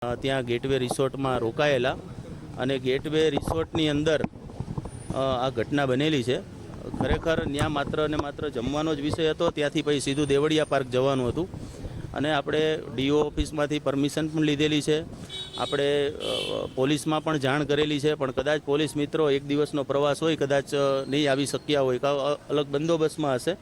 ત્યાં ગેટવે રિસોર્ટમાં રોકાયેલા અને ગેટવે રિસોર્ટની અંદર આ ઘટના બનેલી છે. ખરેખર ત્યાં માત્ર ને માત્ર જમવાનો જ વિષય હતો, ત્યાંથી પછી સીધું દેવળિયા પાર્ક જવાનું હતું. અને આપણે ડીઓ ઓફિસમાંથી પરમિશન પણ લીધેલી છે. આપણે પોલીસમાં પણ જાણ કરેલી છે, પણ કદાચ પોલીસ મિત્રો એક દિવસનો પ્રવાસ હોય, કદાચ નહીં આવી શક્યા હોય, કાં અલગ બંદોબસ્તમાં હશે.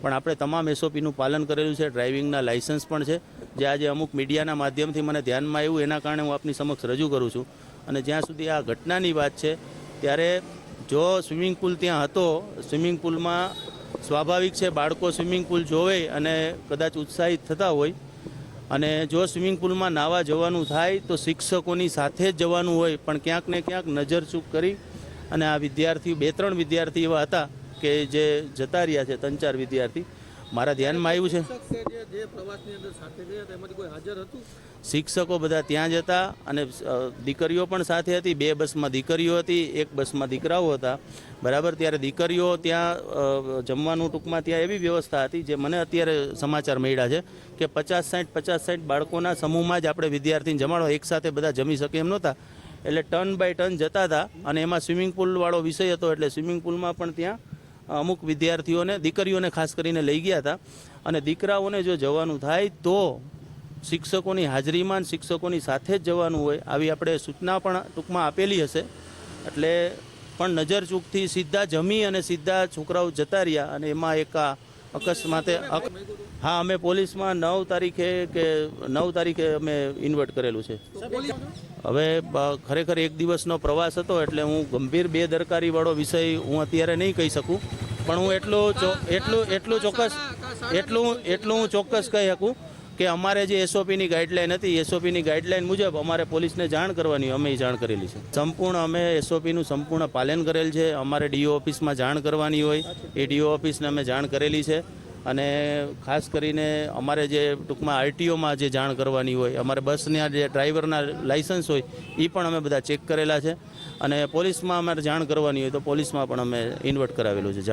પણ આપણે તમામ એસઓપીનું પાલન કરેલું છે, ડ્રાઇવિંગના લાઇસન્સ પણ છે. જે આજે અમુક મીડિયાના માધ્યમથી મને ધ્યાનમાં આવ્યું, એના કારણે હું આપની સમક્ષ રજૂ કરું છું. અને જ્યાં સુધી આ ઘટનાની વાત છે, ત્યારે જો સ્વિમિંગ પુલ ત્યાં હતો, સ્વિમિંગ પુલમાં સ્વાભાવિક છે, બાળકો સ્વિમિંગ પુલ જોવે અને કદાચ ઉત્સાહિત થતા હોય. અને જો સ્વિમિંગ પુલમાં નાવા જવાનું થાય, તો શિક્ષકોની સાથે જ જવાનું હોય, પણ ક્યાંક ને ક્યાંક નજર ચૂક કરી. અને આ વિદ્યાર્થીઓ, બે ત્રણ વિદ્યાર્થી એવા હતા કે જે જતા રહ્યા છે, ત્રણ ચાર વિદ્યાર્થી. મારા ધ્યાનમાં આવ્યું છે. શિક્ષકો બધા ત્યાં જ હતા અને દીકરીઓ પણ સાથે હતી. બે બસમાં દીકરીઓ હતી એક બસમાં દીકરાઓ હતા. બરાબર ત્યારે દીકરીઓ ત્યાં જમવાનું ટૂંકમાં ત્યાં એવી વ્યવસ્થા હતી જે મને અત્યારે સમાચાર મળ્યા છે કે પચાસ સાઠ પચાસ સાઠ બાળકોના સમૂહમાં જ આપણે વિદ્યાર્થીને જમાડો એકસાથે બધા જમી શકે એમ નહોતા. એટલે ટર્ન બાય ટર્ન જતા હતા અને એમાં સ્વિમિંગ પુલવાળો વિષય હતો એટલે સ્વિમિંગ પુલમાં પણ ત્યાં અમુક વિદ્યાર્થીઓને, દીકરીઓને ખાસ કરીને લઈ ગયા હતા. અને દીકરાઓને જો જવાનું થાય તો શિક્ષકોની હાજરીમાં શિક્ષકોની સાથે જ જવાનું હોય. આવી આપણે સૂચના પણ ટૂંકમાં આપેલી હશે. એટલે પણ નજર ચૂકથી સીધા જમી અને સીધા છોકરાઓ જતા રહ્યા અને એમાં એક આ અકસ્માતે અક- હા, અમે પોલીસમાં નવ તારીખે કે નવ તારીખે અમે ઇન્વર્ટ કરેલું છે. હવે ખરેખર એક દિવસનો પ્રવાસ હતો એટલે હું ગંભીર બેદરકારીવાળો વિષય હું અત્યારે નહીં કહી શકું. પણ હું એટલું એટલું એટલું ચોક્કસ, એટલું એટલું હું ચોક્કસ કહી શકું કે અમારે જે એસઓપીની ગાઈડલાઈન હતી એસઓપીની ગાઈડલાઈન મુજબ અમારે પોલીસને જાણ કરવાની, અમે એ જાણ કરેલી છે. સંપૂર્ણ અમે એસઓપીનું સંપૂર્ણ પાલન કરેલ છે, અમારે ડીઓ ઓફિસમાં જાણ કરવાની હોય, એ ડીઓ ઓફિસને અમે જાણ કરેલી છે. અને ખાસ કરીને અમારે જે ટૂંકમાં આરટીઓમાં જે જાણ કરવાની હોય, અમારે બસના જે ડ્રાઈવરના લાઇસન્સ હોય એ પણ અમે બધા ચેક કરેલા છે. અને પોલીસમાં અમારે જાણ કરવાની હોય તો પોલીસમાં પણ અમે ઇન્વર્ટ કરાવેલું છે.